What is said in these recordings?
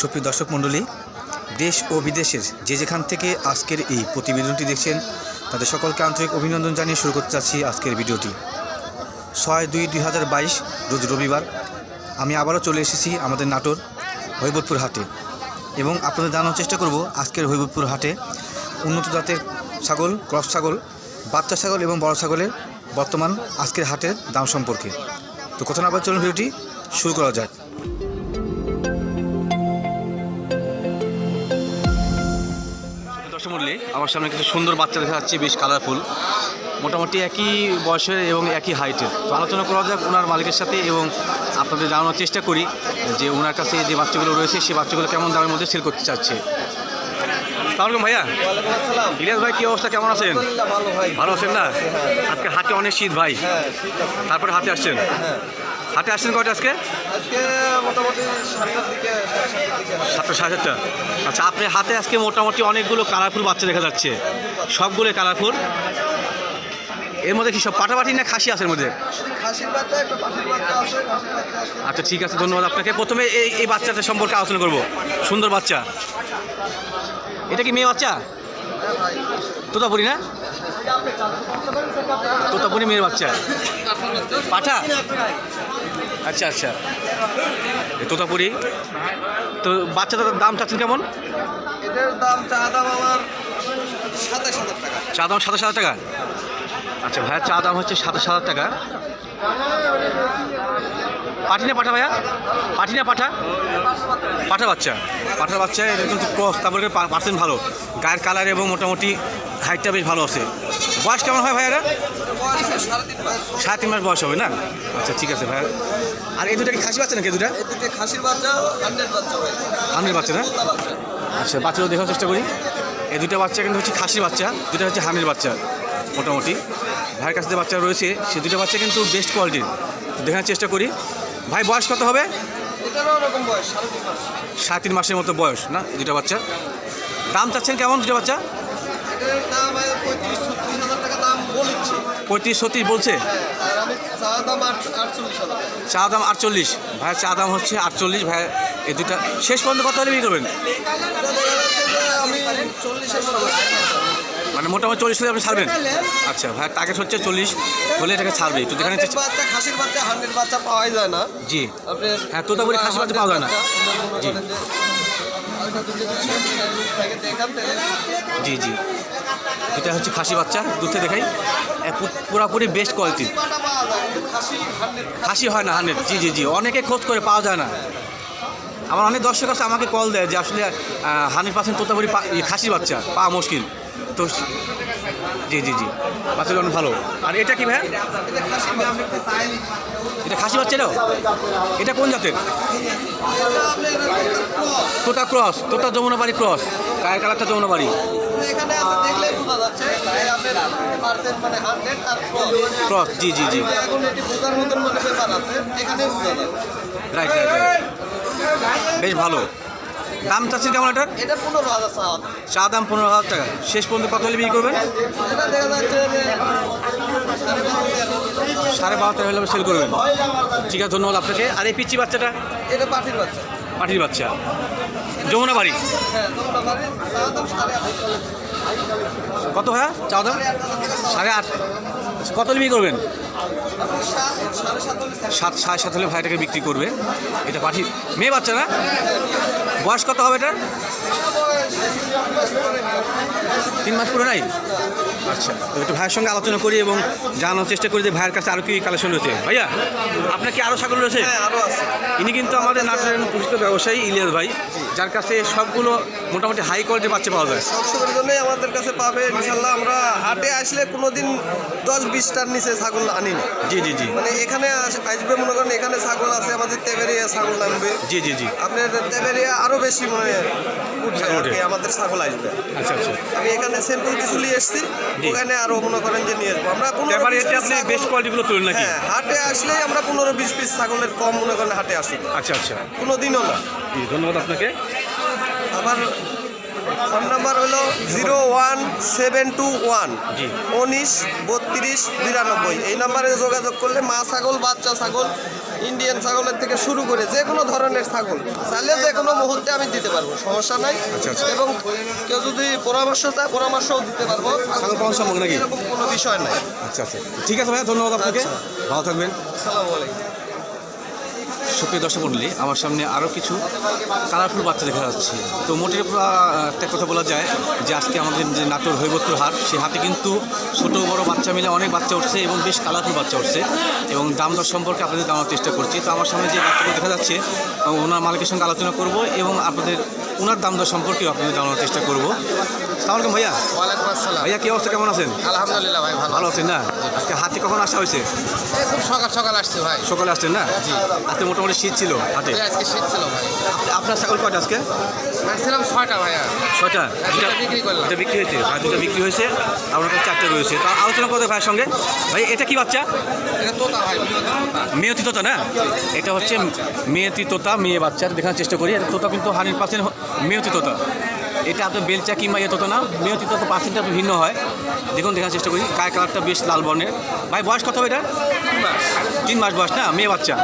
সুপ্রিয় দর্শক মণ্ডলী, দেশ ও বিদেশের যে যেখান থেকে আজকের এই প্রতিবেদনটি দেখছেন, তাদের সকলকে আন্তরিক অভিনন্দন জানিয়ে শুরু করতে চাচ্ছি আজকের ভিডিওটি। ছয় দুই দুই হাজার বাইশ, রোজ রবিবার, আমি আবারও চলে এসেছি আমাদের নাটোর, হৈবতপুর হাটে। এবং আপনাদের জানানোর চেষ্টা করব আজকের হৈবতপুর হাটে উন্নত জাতের ছাগল ক্রস ছাগল, বাচ্চা ছাগল এবং বড় ছাগলের বর্তমান আজকের হাটের দাম সম্পর্কে। তো কথা না বলে চলুন ভিডিওটি শুরু করা যাক। আমার সামনে কিছু সুন্দর বাচ্চা দেখা যাচ্ছে বেশ কালারফুল মোটামুটি একই বয়সের এবং একই হাইটের তো আলোচনা করা যাক ওনার মালিকের সাথে এবং আপনাদের জানানোর চেষ্টা করি যে ওনার কাছে যে বাচ্চাগুলো রয়েছে সেই বাচ্চাগুলো কেমন দামের মধ্যে সেল করতে চাচ্ছে। সালামালাইকুম ভাইয়া। ইলিয়াস ভাই কি অবস্থা? কেমন আছেন? ভালো আছেন না? আজকে হাটে অনেক শীত ভাই। হ্যাঁ তারপরে হাটে আসছেন? হ্যাঁ হাটে আসছেন কয়টা আজকে। সাতটা সাড়ে সাতটা। আচ্ছা আপনি হাতে আজকে মোটামুটি অনেকগুলো কালারফুল বাচ্চা দেখা যাচ্ছে। সবগুলো কালারফুল এর মধ্যে কি সব পাটাপাটি না খাসি আছে এর মধ্যে? আচ্ছা ঠিক আছে ধন্যবাদ আপনাকে। প্রথমে এই এই বাচ্চাটা সম্পর্কে আলোচনা করব। সুন্দর বাচ্চা। এটা কি মেয়ে বাচ্চা? তোতাপুরি না? তোতাপুরি মেয়ের বাচ্চা। পাঠা? আচ্ছা আচ্ছা। তোতাপুরি। তো বাচ্চাটার দাম চাচ্ছেন কেমন? এটার দাম চা দাম আমার সাতাশ হাজার টাকা। চা দাম সাতাশ হাজার টাকা? আচ্ছা ভাইয়া চা দাম হচ্ছে সাতাশ হাজার টাকা। পাঠি না পাঠা ভাইয়া। পাঠি না পাঠা। পাঠা বাচ্চা। পাঠার বাচ্চা এটা কিন্তু ক্রস তারপরে পার্সেন্ট ভালো। গায়ের কালার এবং মোটামুটি হাইটটা বেশ ভালো আছে। বয়স কেমন হয় ভাইয়ারা? সাড়ে তিন মাস বয়স হবে না? আচ্ছা ঠিক আছে ভাইয়া। আর এই দুটা কি খাসি বাচ্চা নাকি দুটা? এই দুটো খাসির বাচ্চা হান্ড্রেড বাচ্চা না? আচ্ছা বাচ্চাগুলো দেখার চেষ্টা করি। এই দুটো বাচ্চা কিন্তু হচ্ছে খাসির বাচ্চা দুটো হচ্ছে হানির বাচ্চা মোটামুটি। ভাইয়ের কাছে যে বাচ্চা রয়েছে সে দুটো বাচ্চা কিন্তু বেস্ট কোয়ালিটির দেখার চেষ্টা করি। ভাই বয়স কত হবে? সাড়ে তিন মাসের মতো বয়স না দুটো বাচ্চা? দাম চাচ্ছেন কেমন দুটো বাচ্চা? পঁয়ত্রিশ ছত্রিশ বলছে। হ্যাঁ চা দাম আটচল্লিশ ভাই চা দাম হচ্ছে আটচল্লিশ ভাই এই দুটা শেষ পর্যন্ত কত হলে বিক্রি করবেন? মানে মোটামুটি চল্লিশ হলে আপনি ছাড়বেন? আচ্ছা ভাইয়ের টার্গেট হচ্ছে চল্লিশ হলে এটাকে ছাড়বে। হান্ড্রেড চেষ্টা বাচ্চা খাসির বাচ্চা হান্ড্রেড বাচ্চা পাওয়াই যায় না। জি। হ্যাঁ, তোতাপুরি খাসির বাচ্চা পাওয়া যায় না। জি। জি। জি এটা হচ্ছে খাসি বাচ্চা দুধে দেখাই। পুরাপুরি বেস্ট কোয়ালিটি খাসি হয় না হান্ড্রেড। জি জি জি। অনেকে খোঁজ করে পাওয়া যায় না। আমার অনেক দর্শক আছে আমাকে কল দেয় যে আসলে হান্ড্রেড পার্সেন্ট তোতাপুরি খাসি বাচ্চা পাওয়া মুশকিল। তো জি জি জি। বাচ্চাটা অনেক ভালো। আর এটা কি ভাই এটা খাসি বাচ্চা এটাও এটা কোন জাতের? তোতা ক্রস। তোতা যমুনা বাড়ি ক্রস। গায়ের কালারটা যমুনা বাড়ি এখানে আছে দেখলে বোঝা যাচ্ছে যে আপনার পার্সেন্ট মানে হান্ড্রেড আর cross। ক্রস জি জি জি। রাইট রাইট বেশ ভালো। দাম চাচ্ছেন কেমন এটার? এটা পনেরো হাজার চা। দাম পনেরো হাজার টাকা। শেষ পর্যন্ত কত হলে বিক্রি করবেন? সাড়ে বারো। টাকা হলে সেল করবেন। ঠিক আছে ধন্যবাদ আপনাকে। আর এই পিচি বাচ্চাটা? এটা পাঠির বাচ্চা। পাটির বাচ্চা। যমুনা বাড়ি। কত হ্যাঁ চা দাম? সাড়ে আট। কত বিক্রি করবেন? সাত সাড়ে সাত হলে ভাইটাকে বিক্রি করবে। এটা পাঠি মেয়ে বাচ্চা না? বয়স কত হবে এটা তিন মাস পুরো নাই? আচ্ছা তো একটু ভাইয়ের সঙ্গে আলোচনা করি এবং জানানোর চেষ্টা করি যে ভাইয়ের কাছে আরও কি কালেকশন রয়েছে। ভাইয়া আপনার কি আরও ছাগল রয়েছে? হ্যাঁ ইনি কিন্তু আমাদের নাটোরের প্রকৃত ব্যবসায়ী ইলিয়াস ভাই। যার কাছে সবগুলো মোটামুটি হাই কোয়ালিটির বাচ্চা পাওয়া যায়। দর্শকের জন্যই আমাদের কাছে পাবে ইনশাল্লাহ আমরা হাটে আসলে কোনো দিন দশ বিশটার নিচে ছাগল আনি না জি জি জি। মানে এখানে আস- আসবে মনে করেন এখানে ছাগল আছে আমাদের তেবেরিয়া ছাগল নামবে জি জি জি। আপনার তেবেরিয়া আরও বেশি মানে আর আমাদের ছাগল আসবে। আচ্ছা আচ্ছা। আমি এখানে স্যাম্পল কিছু নিয়ে এসেছি। ওখানে আরও মনে করেন যে নিয়ে আসব। আমরা বিশ কোয়ালিটিগুলো তুলেন নাকি? হ্যাঁ হাটে আসলেই আমরা পনেরো বিশ পিস ছাগলের কম মনে করেন হাটে আসি আচ্ছা আচ্ছা। কোনো দিনও না ধন্যবাদ আপনাকে। আবার ফোন নাম্বার হলো zero one seven two one উনিশ বত্রিশ বিরানব্বই। এই নাম্বারে যোগাযোগ করলে মা ছাগল বাচ্চা ছাগল ইন্ডিয়ান ছাগলের থেকে শুরু করে যে কোনো ধরনের ছাগল চাইলে যে কোনো মুহূর্তে আমি দিতে পারব সমস্যা নাই। আচ্ছা, আচ্ছা। এবং কেউ যদি পরামর্শ চায় পরামর্শও দিতে পারব। ছাগল সম্পর্কে নাকি? এরকম কোনো বিষয় নাই। আচ্ছা আচ্ছা। ঠিক আছে ভাইয়া ধন্যবাদ আপনাকে। আচ্ছা। ভালো থাকবেন। আসসালামু আলাইকুম। সুপ্রিয় দর্শক মন্ডলী, আমার সামনে আরও কিছু কালারফুল বাচ্চা দেখা যাচ্ছে। তো মোটের একটা কথা বলা যায় যে আজকে আমাদের যে নাটোর হৈবত্র হাট সেই হাতে কিন্তু ছোটো বড় বাচ্চা মিলে অনেক বাচ্চা উঠছে এবং বেশ কালারফুল বাচ্চা উঠছে এবং দাম দর সম্পর্কে আপনাদের জানার চেষ্টা করছি। তো আমার সামনে যে বাচ্চাগুলো দেখা যাচ্ছে ওনার মালিকের সঙ্গে আলোচনা করব এবং আপনাদের ওনার দাম দর সম্পর্কেও আপনাদের জানানোর চেষ্টা করব। সালাম আলাইকুম ভাইয়া। ভাইয়া কি অবস্থা? কেমন আছেন? আলহামদুলিল্লাহ ভাই ভালো ভালো আছেন না? আজকে হাটে কখন আসা হয়েছে? খুব সকাল সকাল আসছে ভাই। সকালে আসছেন না? আজকে মোটামুটি শীত ছিল হাতে আজকে শীত ছিল ভাই। আপনার ছাগল কয়টা আজকে? আনছিলাম ছয়টা ভাইয়া। ছয়টা? হ্যাঁ, দুটা বিক্রি করলাম। দুটা বিক্রি হয়েছে? আর দুটা বিক্রি হয়েছে। আপনার কাছে চারটে রয়েছে। তো আলোচনা করতে ভাইয়ের সঙ্গে। ভাই এটা কি বাচ্চা? এটা তোতা ভাই মেয়তি তোতা। না? এটা হচ্ছে মেয়তি তোতা মেয়ে বাচ্চা দেখার চেষ্টা করি। এটা তোতা কিন্তু হান্ড্রেড পার্সেন্ট মেয়তি তোতা এটা আপনার বেলচা কিংবা ইয়ে তোতা না মেয়তি তোতা পার্সেন্টটা ভিন্ন হয়। দেখুন দেখার চেষ্টা করি কায় কালারটা বেশ লাল বর্ণের। ভাই বয়স কত হবে এটা? তিন মাস। বয়স না? মেয়ে বাচ্চা।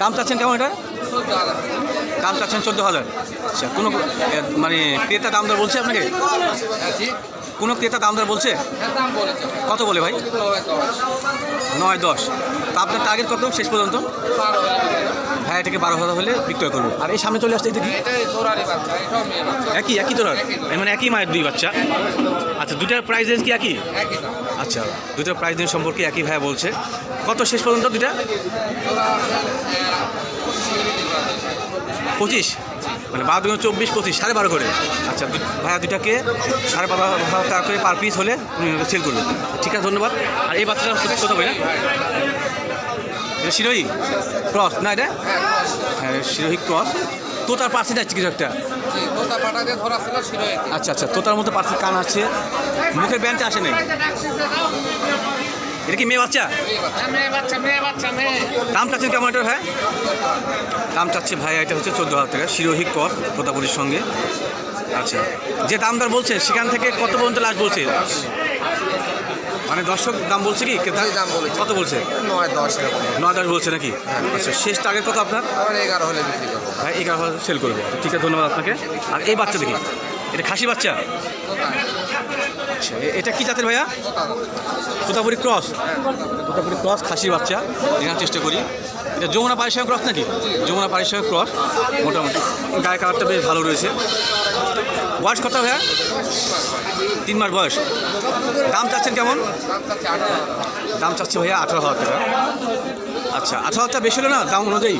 দাম চাচ্ছেন কেমন এটা? দাম চাচ্ছেন চোদ্দ হাজার। আচ্ছা কোনো মানে ক্রেতা দাম দর বলছে আপনাকে? কোনো ক্রেতা দাম দর বলছে হ্যাঁ দাম বলেছে কত বলে ভাই নয় দশ তা আপনার টার্গেট কত শেষ পর্যন্ত। ভাই এটাকে বারো হাজার হলে বিক্রয় করব আর এই সামনে চলে আসতে এটা কি বাচ্চা একই একই তোর মানে একই মায়ের দুই বাচ্চা আচ্ছা দুটার প্রাইস রেঞ্জ কি একই আচ্ছা দুটার প্রাইস রেঞ্জ সম্পর্কে একই ভাইয়া বলছে কত শেষ পর্যন্ত দুটা পঁচিশ মানে বারো দুগুণ চব্বিশ পঁচিশ সাড়ে বারো করে। আচ্ছা ভাইয়া দুটাকে সাড়ে বারো হাজার টাকা করে পার পিস হলে সেল করবে। ঠিক আছে ধন্যবাদ। আর এই বাচ্চাটা কত- কত ভাইয়া এটা শিরোহী? ক্রস না এটা? হ্যাঁ শিরোহী ক্রস তোতার পার্সেন্ট আছে কিছু একটা আচ্ছা আচ্ছা তোতার মধ্যে পার্সেন্ট কান আছে? মুখের ব্যান্ডটা আসে নাই? এটা কি মেয়ে বাচ্চা? দাম চাচ্ছেন কেমন এটা ভাই? দাম চাচ্ছে ভাই এটা হচ্ছে চোদ্দ হাজার টাকা শিরোহী কর তোতাপুরির সঙ্গে। আচ্ছা যে দামদার বলছে সেখান থেকে কত পর্যন্ত লাস্ট বলছে? মানে দর্শক দাম বলছে কি? দাম বলেছে। কত বলছে? নয় দশ নয় দশ বলছে নাকি? আচ্ছা শেষ টার্গেট কত আপনার? এগারো হলে বিক্রি করব। ভাই এগারো হাজার সেল করবে। ঠিক আছে ধন্যবাদ আপনাকে। আর এই বাচ্চা দেখি। এটা খাসি বাচ্চা? আচ্ছা এটা কি জাতের ভাইয়া? তোতা তোতাপুরি ক্রস। তোতা। মোটামুটি ক্রস, খাসির বাচ্চা। দেখার চেষ্টা করি। এটা যমুনা পারিশ্রমিক ক্রস নাকি? যমুনা পারিশ্রমিক ক্রস, মোটামুটি। গায়ে কালারটা বেশ ভালো রয়েছে। বয়স কত ভাইয়া? তিন মাস বয়স। দাম চাচ্ছেন কেমন? দাম চাচ্ছে ভাইয়া আঠারো হাজার টাকা। আচ্ছা আচ্ছা আচ্ছা বেশি হলো না দাম অনুযায়ী?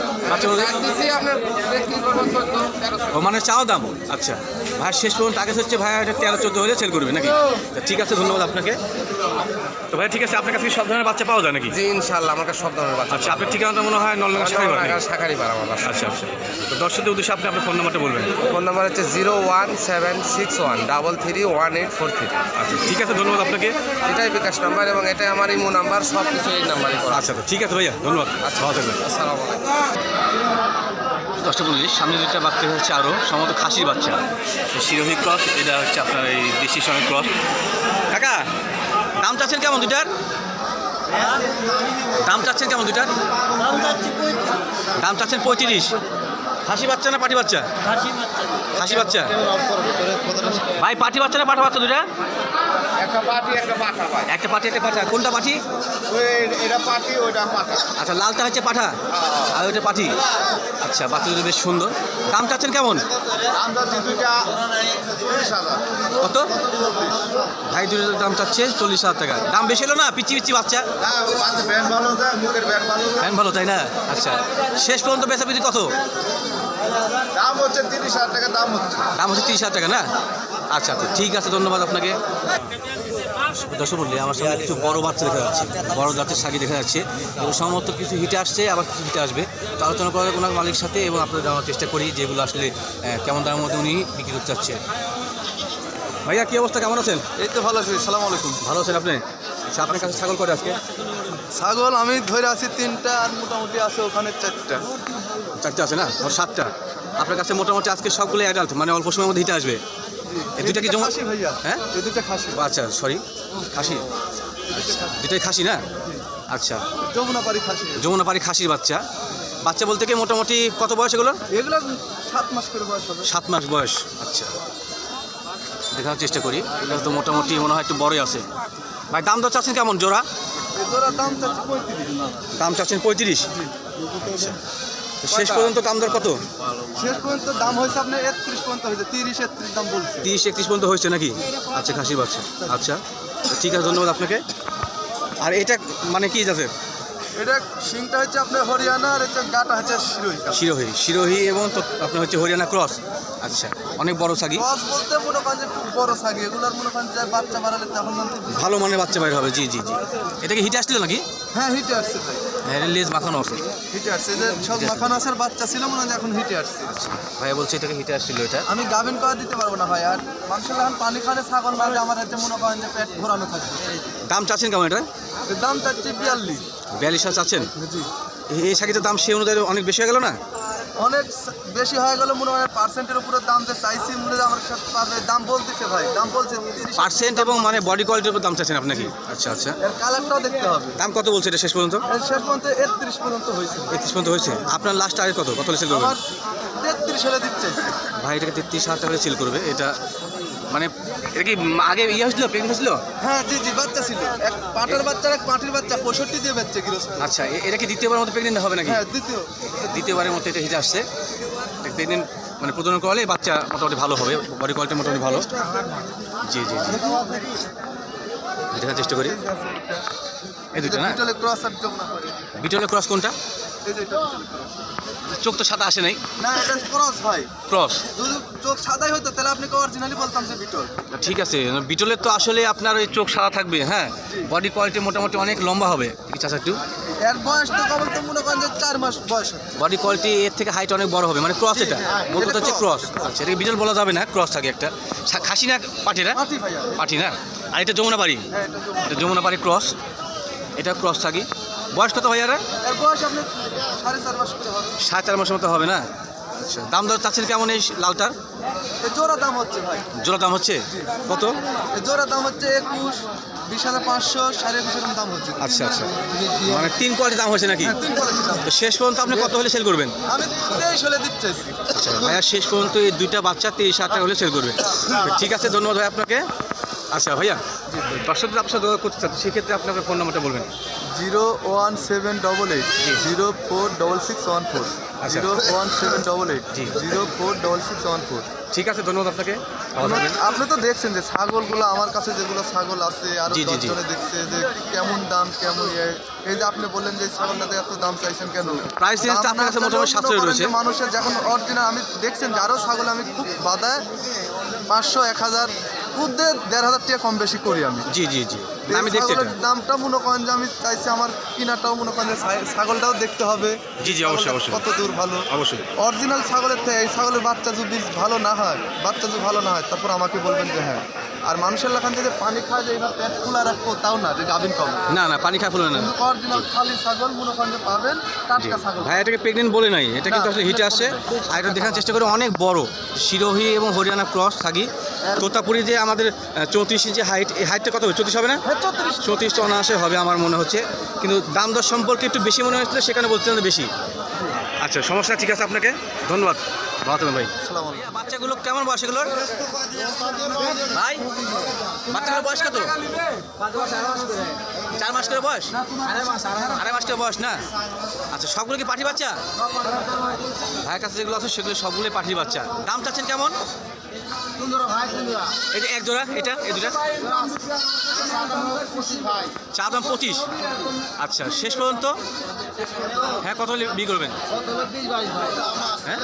তেরোশো ও মানে চাও দাম? আচ্ছা। ভাই শেষ পর্যন্ত আগে হচ্ছে ভাই এটা তেরো চোদ্দ হলে সেল করবে নাকি? তা ঠিক আছে ধন্যবাদ আপনাকে। তো ভাই ঠিক আছে আপনার কাছে কি সব ধরনের বাচ্চা পাওয়া যায় নাকি? জি ইনশাল্লাহ আমার কাছে সব ধরনের বাচ্চা আচ্ছা আপনার ঠিকানাটা মনে হয় নলডাঙ্গা সাহেব শাখারি পাড়া আমার আচ্ছা আচ্ছা। তো দর্শকদের উদ্দেশ্যে আপনি আপনার ফোন নাম্বারটা বলবেন। ফোন নাম্বার হচ্ছে zero one seven six one double three one eight four three. আচ্ছা ঠিক আছে ধন্যবাদ আপনাকে। এটাই বিকাশ নাম্বার এবং এটাই আমার ইমো নাম্বার সব কিছু এই নাম্বারই করা আচ্ছা তো ঠিক আছে ভাইয়া ধন্যবাদ। আচ্ছা ভালো থাকবেন। আসসালামু আলাইকুম। দশটা বলি সামনে দুটা বাচ্চা হচ্ছে আরও সম্ভবত খাসির বাচ্চা। শিরোহী ক্রস এটা হচ্ছে আপনার এই দেশি সঙ্গে ক্রস। কাকা দাম চাচ্ছেন কেমন দুইটার? দাম চাচ্ছেন কেমন দুইটার? দাম চাচ্ছেন পঁয়ত্রিশ। খাসি বাচ্চা না পাটি বাচ্চা? হাসি বাচ্চা। ভাই পাটি বাচ্চা না পাঠা বাচ্চা দুটা একটা পাটি একটা পাঠা একটা পাঠা। কোনটা পাটি পাঠা আচ্ছা লালটা হচ্ছে পাঠা? আর ওইটা পাঠি? আচ্ছা বাচ্চা দুটো বেশ সুন্দর। দাম চাচ্ছেন কেমন? দুইটা কত? ভাই দুটোর দাম চাচ্ছে চল্লিশ হাজার টাকা। দাম বেশি হলো না? পিচি পিচি বাচ্চা? ফ্যান ভালো তাই না? আচ্ছা শেষ পর্যন্ত বেচাপিচি কত? দাম হচ্ছে তিরিশ হাজার টাকা দাম হচ্ছে। দাম হচ্ছে তিরিশ হাজার টাকা না? আচ্ছা আচ্ছা ঠিক আছে ধন্যবাদ আপনাকে। দর্শক বললি আমার সামনে কিছু বড় বাচ্চা দেখা যাচ্ছে। বড় জাতের শাড়ি দেখা যাচ্ছে এবং সম্ভবত কিছু হিটে আসছে আবার কিছু হিটে আসবে। তো আলোচনা করার ওনার মালিকের সাথে এবং আপনাদের জানার চেষ্টা করি যেগুলো আসলে কেমন দামের মধ্যে উনি বিক্রি করতে চাচ্ছে ভাইয়া কি অবস্থা? কেমন আছেন? এই তো ভালো আছি সালাম আলাইকুম। ভালো আছেন আপনি? আচ্ছা আপনার কাছে ছাগল করে আজকে? ছাগল আমি ধরে আছি তিনটা আর মোটামুটি আছে ওখানে চারটা। চারটে আছে না? ওর সাতটা। আপনার কাছে মোটামুটি আজকে সবগুলো অ্যাডাল্ট মানে অল্প সময়ের মধ্যে হিটে আসবে। এই দুইটা কি জমা ভাইয়া। হ্যাঁ? এই দুটো খাসি। আচ্ছা সরি খাসি? দুটাই খাসি। না? আচ্ছা। যমুনা পাড়ি খাসি। যমুনাপাড়ি খাসির বাচ্চা। বাচ্চা বলতে কি মোটামুটি কত বয়স এগুলো? এগুলো সাত মাস করে বয়স হবে। সাত মাস বয়স আচ্ছা। দেখার চেষ্টা করি। এগুলো তো মোটামুটি মনে হয় একটু বড়ই আছে। ভাই দাম দর চাচ্ছেন কেমন? জোড়া? দাম চাচ্ছেন পঁয়ত্রিশ? শেষ পর্যন্ত দাম দর কত? শেষ পর্যন্ত দাম হয়েছে আপনার একত্রিশ পর্যন্ত হয়েছে তিরিশ একত্রিশ দাম বলছে। তিরিশ একত্রিশ পর্যন্ত হয়েছে নাকি? আচ্ছা খাসি বাচ্চা। আচ্ছা। ঠিক আছে ধন্যবাদ আপনাকে। আর এটা মানে কি যাতে এটা শিংটা হচ্ছে আপনার হরিয়ানা আর হচ্ছে গাটা হচ্ছে শিরোহী। শিরোহি। শিরোহি এবং আপনার হচ্ছে হরিয়ানা ক্রস। আচ্ছা অনেক বড় সাগি। ক্রস বলতে মনে করেন যে খুব বড় সাগি। এগুলোর মনে করেন যে বাচ্চা বাড়ালে তখন ভালো মানের বাচ্চা বাইর হবে। জি জি জি। এটা কি হিটে আসছিল নাকি? হ্যাঁ হিটে আসছে ভাই। হ্যাঁ লেজ মাখানো আছে। হিটে আসছে। যে সব মাখানো আসার বাচ্চা ছিল মনে হয় এখন হিটে আসছে। ভাইয়া বলছে এটাকে হিটে আসছিল এটা। আমি গাভিন করা দিতে পারব না ভাই। আর মানুষের এখন পানি খানে ছাগল মারলে আমার হচ্ছে মনে করেন যে পেট ভরানো থাকবে। দাম চাচ্ছেন কেমন এটা? দাম চাচ্ছি বিয়াল্লিশ। বিয়াল্লিশ হাজার চাচ্ছেন? এই- শাকিতে দাম সেই অনুযায়ী অনেক বেশি হয়ে গেল না? অনেক বেশি হয়ে গেল মনে হয় পার্সেন্টের উপরে দাম যে চাইছি মনে হয় আমার সাথে পাবে। দাম বলতেছে ভাই দাম বলছে পার্সেন্ট এবং মানে বডি কোয়ালিটির উপর দাম চাচ্ছেন আপনি নাকি? আচ্ছা আচ্ছা। এর কালারটাও দেখতে হবে। দাম কত বলছে এটা শেষ পর্যন্ত? শেষ পর্যন্ত একত্রিশ পর্যন্ত হয়েছে। একত্রিশ পর্যন্ত হয়েছে। আপনার লাস্ট আগে কত? কত সেল করবেন? তেত্রিশ হলে দিচ্ছে ভাই এটাকে তেত্রিশ হাজার টাকা সেল করবে। এটা মানে এটা কি আগে ইয়ে হয়েছিল প্রেগনেন্ট হয়েছিল? হ্যাঁ জি জি বাচ্চা ছিল এক পাটার বাচ্চা এক পাটির বাচ্চা পঁয়ষট্টি দিয়ে বাচ্চা গৃহস্থ। আচ্ছা এটা কি দ্বিতীয়বার মতো প্রেগনেন্ট হবে নাকি? হ্যাঁ দ্বিতীয়। দ্বিতীয়বারের মতো এটা হিটে আসছে। প্রেগনেন্ট মানে প্রজনন করলে বাচ্চা মোটামুটি ভালো হবে বডি কোয়ালিটি মোটামুটি ভালো। জি জি জি। দেখার চেষ্টা করি। এই দুটো না? বিটলে ক্রস কোনটা? চোখ তো সাদা আসে নাই। না এটা ক্রস ভাই ক্রস। যদি চোখ সাদাই হতো তাহলে আপনি অরিজিনালি বলতাম যে বিটল। ঠিক আছে বিটলের তো আসলে আপনার ওই চোখ সাদা থাকবে হ্যাঁ? বডি কোয়ালিটি মোটামুটি অনেক লম্বা হবে। ঠিক আছে একটু। এর বয়স তো কেবল তো মনে করেন যে চার মাস বয়স বডি কোয়ালিটি এর থেকে হাইট অনেক বড় হবে মানে ক্রস এটা। হ্যাঁ, মূলত হচ্ছে ক্রস আচ্ছা এটাকে বিটল বলা যাবে না ক্রস থাকে একটা। খাসি না ভাইয়া। পাঠি না? আর এটা যমুনা বাড়ি? হ্যাঁ। এটা যমুনা বাড়ি ক্রস। এটা ক্রস থাকি। বয়স কত ভাইয়ারা? সাড়ে চার মাসের মতো হবে না? আচ্ছা দাম দর চাচ্ছেন কেমন এই লালটার জোড়া দাম হচ্ছে ভাই। জোড়া দাম হচ্ছে? কত? জোড়া দাম হচ্ছে একুশ বিশ হাজার পাঁচশো সাড়ে একুশ দাম হচ্ছে। আচ্ছা, আচ্ছা। মানে তিন কোয়ালিটি দাম হয়েছে নাকি? হ্যাঁ। তো শেষ পর্যন্ত আপনি কত হলে সেল করবেন? আমি তেইশ হলে আচ্ছা ভাইয়া শেষ পর্যন্ত এই দুইটা বাচ্চা তেইশ হাজার টাকা হলে সেল করবে। ঠিক আছে ধন্যবাদ ভাই আপনাকে। আচ্ছা ভাইয়া দর্শকদের আপনার যোগাযোগ করতে চাচ্ছি সেক্ষেত্রে আপনাকে ফোন নাম্বারটা বলবেন। Zero one seven double eight zero four double six one four আচ্ছা। Zero one seven double eight zero four double six one four. ঠিক আছে ধন্যবাদ আপনাকে। আপনি তো দেখছেন যে ছাগলগুলো আমার কাছে যেগুলো ছাগল আছে আর। দশজনে দেখছে যে কেমন দাম কেমন ইয়ে। এই যে আপনি বললেন যে ছাগলটাতে এত দাম চাইছেন কেন? Price range আপনার কাছে মোটামুটি সাশ্রয়ী রয়েছে। মানুষের যখন অরিজিনাল আমি দেখছেন যে আরও ছাগল আমি খুব বাদায় পাঁচশো এক হাজার খুব দেড় হাজার টাকা কম বেশি করি আমি। জি জি জি। আমি দেখছি এটা দামটা মনে করেন যে আমি চাইছি আমার কিনাটাও মনে করেন যে ছা- ছাগলটাও দেখতে হবে। জি, জি, অবশ্যই, অবশ্যই। কত দূর ভালো। অবশ্যই। অরিজিনাল ছাগলের থেকে এই ছাগলের বাচ্চা যদি ভালো না হয় বাচ্চা যদি ভালো না হয় তারপর আমাকে বলবেন যে হ্যাঁ। আর মানুষের লেখান থেকে পানি খায় যে এবার পেট খোলা রাখব তাও না যে গাভিন কম না না পানি খায় ফুলবে না। কিন্তু অরিজিনাল খালি ছাগল মনে করেন যে পাবেন জি। টাটকা ছাগল। ভাই এটাকে প্রেগনেন্ট বলে নাই। এটা কিন্তু আসলে হিটে pregnant আর এটা দেখার চেষ্টা করে অনেক বড়। শিরোহি এবং হরিয়ানা ক্রস থাকি। তোতাপুরি যে আমাদের চৌত্রিশ ইঞ্চি হাইট এই হাইটটা কত হবে? চৌত্রিশ হবে না? হ্যাঁ চৌত্রিশ। চৌত্রিশ অনায়াসে হবে আমার মনে হচ্ছে। কিন্তু দাম দর সম্পর্কে একটু বেশি মনে হচ্ছিল সেখানে বলছিলেন বেশি। আচ্ছা সমস্যা ঠিক আছে আপনাকে? ধন্যবাদ। ভালো থাকবেন ভাই। বাচ্চাগুলো কেমন বয়স এগুলোর? ভাই বাচ্চাগুলোর বয়স কত? চার মাস করে বয়স? আড়াই মাস করে বয়স না? আচ্ছা সবগুলো কি পাঠি বাচ্চা? ভাইয়ের কাছে যেগুলো আছে সেগুলো সবগুলোই পাঠির বাচ্চা। দাম চাচ্ছেন কেমন? যে এক জোড়া, এটা, এই দুটা? চা দাম পঁচিশ। আচ্ছা শেষ পর্যন্ত? হ্যাঁ কত বিক্রি করবেন? হ্যাঁ?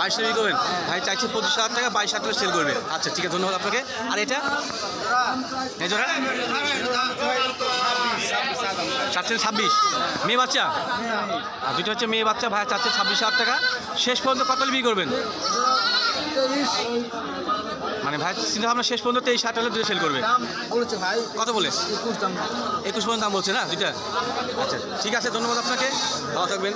বাইশ বিক্রি করবেন? ভাই, চাইছে পঁচিশ হাজার টাকা, বাইশ হাজার টাকা সেল করবে। আচ্ছা ঠিক আছে, ধন্যবাদ আপনাকে। আর এটা? এই জোড়া? চাচ্ছেন ছাব্বিশ। মেয়ে বাচ্চা? আর দুটো হচ্ছে মেয়ে বাচ্চা ভাই চাচ্ছে ছাব্বিশ হাজার টাকা। শেষ পর্যন্ত কত বিক্রি করবেন? মানে ভাই চিন্তা ভাবনা শেষ পর্যন্ত তেইশ হাজার টাকা দুটো সেল করবে। বলেছে ভাই। কত বলে? একুশ পর্যন্ত দাম বলছে না দুইটা? আচ্ছা ঠিক আছে ধন্যবাদ আপনাকে। ভালো থাকবেন।